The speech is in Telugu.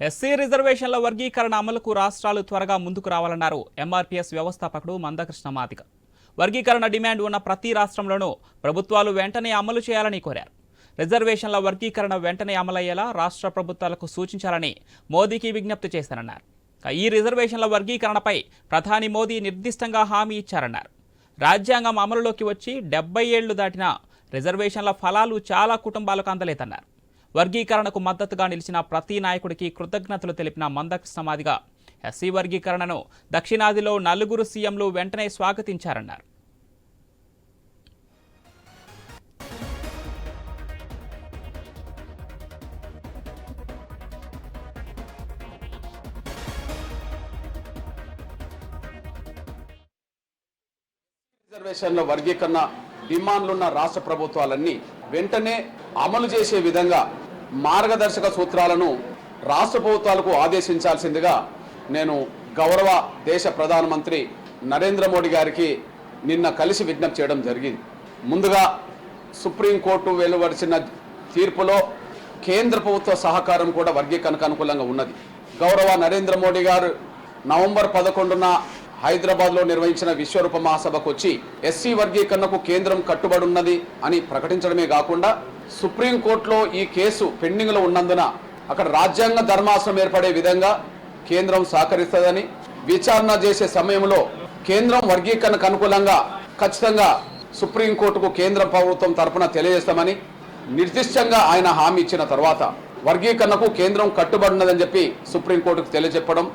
ఎస్సీ రిజర్వేషన్ల వర్గీకరణ అమలుకు రాష్ట్రాలు త్వరగా ముందుకు రావాలన్నారు ఎంఆర్పీఎస్ వ్యవస్థాపకుడు మందకృష్ణ మాదిక. వర్గీకరణ డిమాండ్ ఉన్న ప్రతి రాష్ట్రంలోనూ ప్రభుత్వాలు వెంటనే అమలు చేయాలని కోరారు. రిజర్వేషన్ల వర్గీకరణ వెంటనే అమలయ్యేలా రాష్ట్ర ప్రభుత్వాలకు సూచించాలని మోదీకి విజ్ఞప్తి చేశారన్నారు ఈ రిజర్వేషన్ల వర్గీకరణపై ప్రధాని మోదీ నిర్దిష్టంగా హామీ ఇచ్చారన్నారు. రాజ్యాంగం అమలులోకి వచ్చి డెబ్బై ఏళ్ళు దాటినా రిజర్వేషన్ల ఫలాలు చాలా కుటుంబాలకు అందలేదన్నారు. వర్గీకరణకు మద్దతుగా నిలిచిన ప్రతి నాయకుడికి కృతజ్ఞతలు తెలిపిన మందకృష్ణ మాదిగా ఎస్సీ వర్గీకరణను దక్షిణాదిలో నలుగురు సీఎంలు వెంటనే స్వాగతించారన్నారు. రిజర్వేషన్ల వర్గీకరణ డిమాండ్లున్న రాష్ట్ర ప్రభుత్వాలన్నీ వెంటనే అమలు చేసే విధంగా మార్గదర్శక సూత్రాలను రాష్ట్ర ప్రభుత్వాలకు ఆదేశించాల్సిందిగా నేను గౌరవ దేశ ప్రధానమంత్రి నరేంద్ర మోడీ గారికి నిన్న కలిసి విజ్ఞప్తి చేయడం జరిగింది. ముందుగా సుప్రీంకోర్టు వెలువరిచిన తీర్పులో కేంద్ర ప్రభుత్వ సహకారం కూడా వర్గీకరణకు అనుకూలంగా ఉన్నది. గౌరవ నరేంద్ర మోడీ గారు నవంబర్ పదకొండున హైదరాబాద్లో నిర్వహించిన విశ్వరూప మహాసభకు వచ్చి ఎస్సీ వర్గీకరణకు కేంద్రం కట్టుబడి ఉన్నది అని ప్రకటించడమే కాకుండా సుప్రీంకోర్టులో ఈ కేసు పెండింగ్లో ఉన్నందున అక్కడ రాజ్యాంగ ధర్మాసనం ఏర్పడే విధంగా కేంద్రం సహకరిస్తుందని విచారణ చేసే సమయంలో కేంద్రం వర్గీకరణకు అనుకూలంగా ఖచ్చితంగా సుప్రీంకోర్టుకు కేంద్ర ప్రభుత్వం తరఫున తెలియజేస్తామని నిర్దిష్టంగా ఆయన హామీ ఇచ్చిన తర్వాత వర్గీకరణకు కేంద్రం కట్టుబడినదని చెప్పి సుప్రీంకోర్టుకు తెలియజెప్పడం